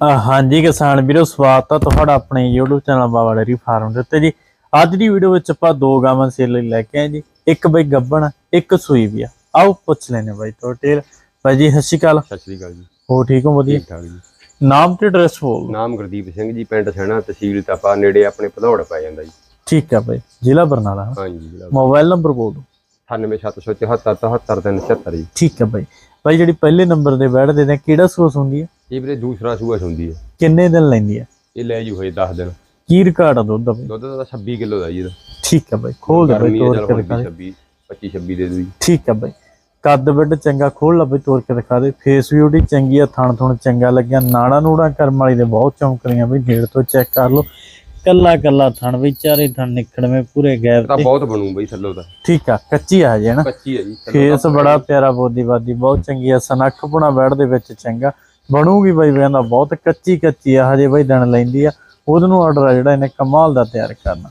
ਹਾਂਜੀ ਕਿਸਾਨ ਵੀਰੋ ਸਵਾਗਤ ਹੈ ਤੁਹਾਡਾ ਆਪਣੇ YouTube channel Baba dairy farm ਦੇ ਉੱਤੇ ਜੀ। ਅੱਜ ਦੀ ਵੀਡੀਓ ਵਿੱਚ ਆਪਾਂ ਦੋ ਗਾਵਾਂ ਸੇਲ ਲਈ ਲੈ ਕੇ ਆਏ ਜੀ। ਇੱਕ ਬਈ ਗੱਬਣ ਇੱਕ ਸੂਈ ਵੀ ਆ ਆਓ ਪੁੱਛ ਲੈਨੇ ਬਾਈ ਤੋਂ ਬਾਈ ਜੀ ਸਤਿ ਸ਼੍ਰੀ ਅਕਾਲ। ਸਤਿ ਸ਼੍ਰੀ ਅਕਾਲ ਜੀ। ਹੋ ਠੀਕ ਹੋ ਵਧੀਆ? ਠੀਕ ਠਾਕ ਜੀ। ਨਾਮ ਤੇ ਐਡਰੈਸ ਬੋਲ। ਨਾਮ ਗੁਰਦੀਪ ਸਿੰਘ ਜੀ ਪਿੰਡ ਸੈਣਾ ਤਹਿਸੀਲ ਤਪਾ ਨੇੜੇ ਆਪਣੇ ਭਦੌੜ ਪੈ ਜਾਂਦਾ ਜੀ। ਠੀਕ ਆ ਬਾਈ ਜ਼ਿਲ੍ਹਾ ਬਰਨਾਲਾ। ਹਾਂਜੀ ਮੋਬਾਈਲ ਨੰਬਰ ਬੋਲ ਦਿਓ। 98774 77376 ਜੀ। ਠੀਕ ਆ ਬਾਈ। ਬਾਈ ਜਿਹੜੀ ਪਹਿਲੇ ਨੰਬਰ ਦੇ ਬੈਠਦੇ ਨੇ ਕਿਹੜਾ ਸੋਸ ਹੁੰਦੀ ਹੈ ਇਹ ਵੀਰੇ ਦੂਸਰਾ ਸੂਆ ਹੁੰਦੀ ਹੈ ਕਿੰਨੇ ਦਿਨ ਲੈਂਦੀ ਹੈ ਇਹ ਲੈ ਜੂ ਹੋਏ 10 ਦਿਨ। ਕੀ ਰਿਕਾਰਡ ਆ ਦੁੱਧ ਦਾ ਬਾਈ? ਦੁੱਧ ਦਾ 26 ਕਿਲੋ ਦਾ ਜੀ ਇਹਦਾ। ਠੀਕ ਆ ਬਾਈ ਖੋਲ ਦੇ ਬਾਈ ਹੈ ਤੋੜ ਕੇ ਦਿਖਾ ਦੇ। 26 25 26 ਦੇ ਦੂ ਜੀ ਠੀਕ ਆ ਬਾਈ ਕੱਦ ਵੱਡ ਚੰਗਾ ਖੋਲ ਲਾ ਬਈ ਤੋੜ ਕੇ ਦਿਖਾ ਦੇ। ਫੇਸ ਵੀ ਉਹਦੀ ਚੰਗੀ ਆ ਥਣ ਥਣ ਚੰਗਾ ਲੱਗਿਆ। ਨਾੜਾ ਨੂੜਾ ਕਰਮ ਵਾਲੀ ਦੇ ਬਹੁਤ ਚਮਕਣੀਆਂ ਬਈ ਨੇੜ ਤੋਂ ਚੈੱਕ ਕਰ ਲਓ। ਕੱਲਾ ਕੱਲਾ ਥਣ ਵੀ ਚਾਰੇ ਥਣ ਨਿਕੜਵੇਂ ਪੂਰੇ ਗੈਰ ਤਾਂ ਤੇ। ਬਹੁਤ ਬਣੂ ਬਈ ਥੱਲੋਂ ਦਾ ਠੀਕ ਆ ਕੱਚੀ ਆ ਹਜੇ ਨਾ? ਕੱਚੀ ਹੈ ਜੀ ਫੇਸ ਬੜਾ ਪਿਆਰਾ ਬੋਦੀ ਬਾਦੀ ਬਹੁਤ ਚੰਗੀ ਆ। ਸਨੱਖ ਪੁਣਾ ਬੈੜ ਦੇ ਵਿੱਚ ਚੰਗਾ। ਬਣੂਗੀ ਬਈ ਕਹਿੰਦਾ ਬਹੁਤ ਕੱਚੀ ਕੱਚੀ ਆ ਹਜੇ ਬਈ ਦਿਨ ਲੈਂਦੀ ਆ। ਉਹਦੇ ਨੂੰ ਆਰਡਰ ਆ ਜਿਹੜਾ ਇਹਨੇ ਕਮਾਲ ਦਾ ਤਿਆਰ ਕਰਨਾ।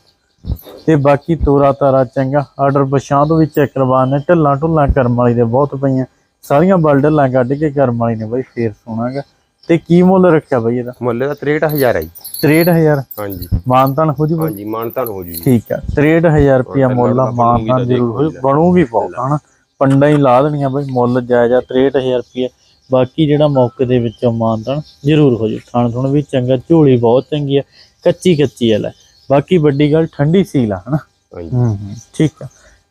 ਤੇ ਬਾਕੀ ਤੋਰਾ ਤਾਰਾ ਚੰਗਾ ਆਰਡਰ ਪਛਾਂ ਤੋਂ ਵੀ ਚੈੱਕ ਕਰਵਾਣੇ ਢੱਲਾਂ ਢੁੱਲਾਂ ਕਰਮ ਵਾਲੀ ਦੇ ਬਹੁਤ ਪਈਆਂ। ਸਾਰੀਆਂ ਬਲ ਢੱਲਾਂ ਕੱਢ ਕੇ ਕਰਮ ਵਾਲੀ ਨੇ ਬਈ ਫੇਰ ਸੋਣਾਗਾ ਤੇ ਕੀ ਮੁੱਲ ਰੱਖਿਆ ਬਈ ਇਹਦਾ? ਮੁੱਲ ਦਾ 63000 ਹੈ ਜੀ। 63000 ਹਾਂਜੀ। ਮਾਨਤਾਨ ਹੋ ਜੂ ਹਾਂਜੀ ਮਾਨਤਾਨ ਹੋ ਜੂ ਠੀਕ ਆ 63000 ਰੁਪਿਆ ਮੁੱਲ ਆ ਮਾਨਤਾਨ ਜ਼ਰੂਰ ਹੋ। ਬਣੂਗੀ ਬਹੁਤ ਹਨਾ। ਪੰਡਾ ਹੀ ਲਾ ਦੇਣੀਆਂ ਬਈ ਮੁੱਲ ਜਾਇਜ਼ ਆ 63000 ਰੁਪਿਆ ਬਾਕੀ ਜਿਹੜਾ ਮੌਕੇ ਦੇ ਵਿੱਚੋਂ ਮਾਨਤਾਨ ਜ਼ਰੂਰ ਹੋ ਜੂ ਥਣ ਥਣ ਵੀ ਚੰਗਾ ਝੋਲੀ ਬਹੁਤ ਚੰਗੀ ਆ ਕੱਚੀ ਕੱਚੀ ਆ ਲੈ। ਬਾਕੀ ਵੱਡੀ ਗੱਲ ਠੰਡੀ ਸੀਲ ਆ ਹਨਾ? ਹੂੰ ਹੂੰ ਠੀਕ ਆ।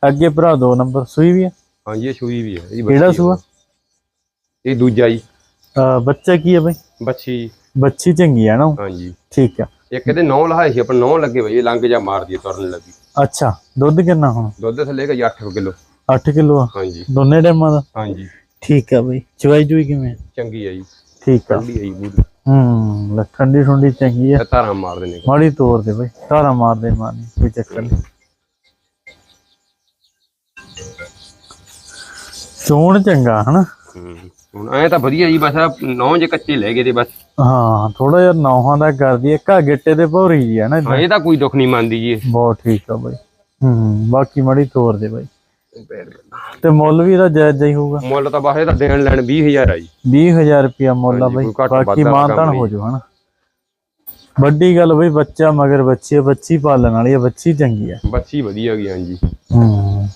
ਅੱਗੇ ਭਰਾ ਦੋ ਨੰਬਰ ਸੂਈ ਵੀ ਆ? ਹਾਂਜੀ ਇਹ ਸੂਈ ਵੀ ਹੈ ਇਹ ਕਿਹੜਾ ਸੂਆ? ਹੈ। ਇਹ ਦੂਜਾ ਜੀ। ਅਹ ਬੱਚਾ ਕੀ ਆ ਬਈ? ਬੱਚੀ। ਬੱਚੀ ਚੰਗੀ ਆ ਨਾ? ਹਾਂਜੀ। ਠੀਕ ਆ। ਇੱਕ ਇਹਦੇ ਨੌ ਲਹਾਏ ਸੀ ਆਪਾਂ ਨੌ ਲੱਗੇ ਬਈ ਇਹ ਲੰਘ ਜਾ ਮਾਰਦੀ ਹੈ ਤੁਰਨ ਲੱਗੀ। ਅੱਛਾ ਦੁੱਧ ਕਿੰਨਾ ਹੁਣ? ਦੁੱਧ ਥੱਲੇ ਹੈਗਾ ਜੀ 8 ਕਿਲੋ। 8 ਕਿਲੋ ਆ? ਹਾਂਜੀ। ਦੋਨੇ ਟਾਈਮਾਂ ਦਾ? ਹਾਂਜੀ। ਠੀਕ ਆ ਬਈ। ਚਵਾਈ ਜੂਈ ਕਿਵੇਂ? ਆ? ਚੰਗੀ ਹੈ ਜੀ। ਠੀਕ ਆ। ਠੰਡੀ ਜੀ ਬੂਰੀ ਹੂੰ ਲੈ ਠੰਡੀ ਠੰਡੀ ਚੰਗੀ ਆ। ਧਾਰਾਂ ਮਾਰ ਦੇਣੇ ਮਾੜੀ ਤੋਰ ਦੇ ਬਈ ਧਾਰਾ ਮਾਰਦੇ ਮਾਰਨੀ ਕੋਈ ਚੱਕਰ ਨਹੀਂ ਚੋਣ ਚੰਗਾ ਹਨਾ? ਹੂੰ ਹੁਣ ਐ ਤਾਂ ਵਧੀਆ ਜੀ ਬਸ ਨੌ ਜੇ ਕੱਚੇ ਲੈ ਗਏ ਤੇ ਬਸ। ਹਾਂ ਥੋੜਾ ਜਿਹਾ ਨੌਹਾਂ ਦਾ ਕਰਦੀ ਹੈ ਘਾ ਗਿੱਟੇ ਦੇ ਭੌਰੀ ਜੀ ਹੈ ਨਾ ਇਹ ਤਾਂ ਕੋਈ ਦੁੱਖ ਨਹੀਂ ਮੰਨਦੀ ਜੀ। ਬਹੁਤ ਠੀਕ ਆ ਬਈ। ਹੂੰ ਬਾਕੀ ਮਾੜੀ ਤੋਰ ਦੇ ਬਈ। ਤੇ ਮੁੱਲ ਵੀ ਇਹਦਾ ਜਾਇਜ਼ ਹੀ ਹੋਊਗਾ। ਮੁੱਲ ਤਾਂ ਬਾਹਰ ਦਾ ਦੇਣ ਲੈਣ 20000 ਆ ਜੀ। 20000 ਰੁਪਿਆ ਮੁੱਲ ਆ ਬਈ। ਬਾਕੀ ਮਾਨਤਾਨ ਹੋ। ਜੂ ਹਨਾ। ਵੱਡੀ ਗੱਲ ਬਈ ਬੱਚਾ ਮਗਰ ਬੱਚੀ ਬੱਚੀ ਪਾਲਣ ਵਾਲੀ ਆ ਬੱਚੀ ਚੰਗੀ ਆ। ਬੱਚੀ ਵਧੀਆ ਗਈ ਹਾਂਜੀ। ਹੂੰ।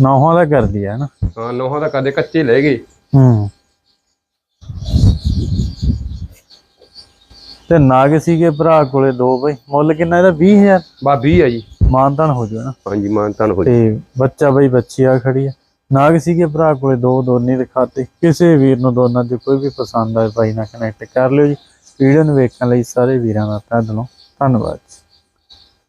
ਨੌਹਾਂ ਦਾ ਕਰਦੀ ਆ ਹਨਾ। ਹਾਂ ਨੌਹਾਂ ਦਾ ਕਦੇ ਕੱਚੇ ਲੈ ਗਏ। ਹੂੰ। ਤੇ ਨਾਗ ਸੀਗੇ ਭਰਾ ਕੋਲੇ ਦੋ ਬਈ। ਮੁੱਲ ਕਿੰਨਾ ਇਹਦਾ? 20000 ਬਾ 20 ਆ ਜੀ। ਮਾਨਤਾਨ ਹੋ ਜੂ ਨਾ। ਹਾਂਜੀ ਮਾਨਤਾਨ ਹੋ ਜੀ ਤੇ ਬੱਚਾ ਬਈ ਬੱਚੀ ਆ ਖੜੀ ਆ। ਨਾਗ ਸੀਗੇ ਭਰਾ ਕੋਲੇ ਦੋ ਦੋਨੇ ਦਿਖਾਤੇ ਕਿਸੇ ਵੀਰ ਨੂੰ ਦੋਨਾਂ ਚ ਕੋਈ ਵੀ ਪਸੰਦ ਆਏ ਭਾਈ ਨਾਲ ਕਨੈਕਟ ਕਰ ਲਿਓ ਜੀ। ਵੀਡੀਓ ਨੂੰ ਵੇਖਣ ਲਈ ਸਾਰੇ ਵੀਰਾਂ ਦਾ ਤਹਿ ਦਿਲੋਂ ਧੰਨਵਾਦ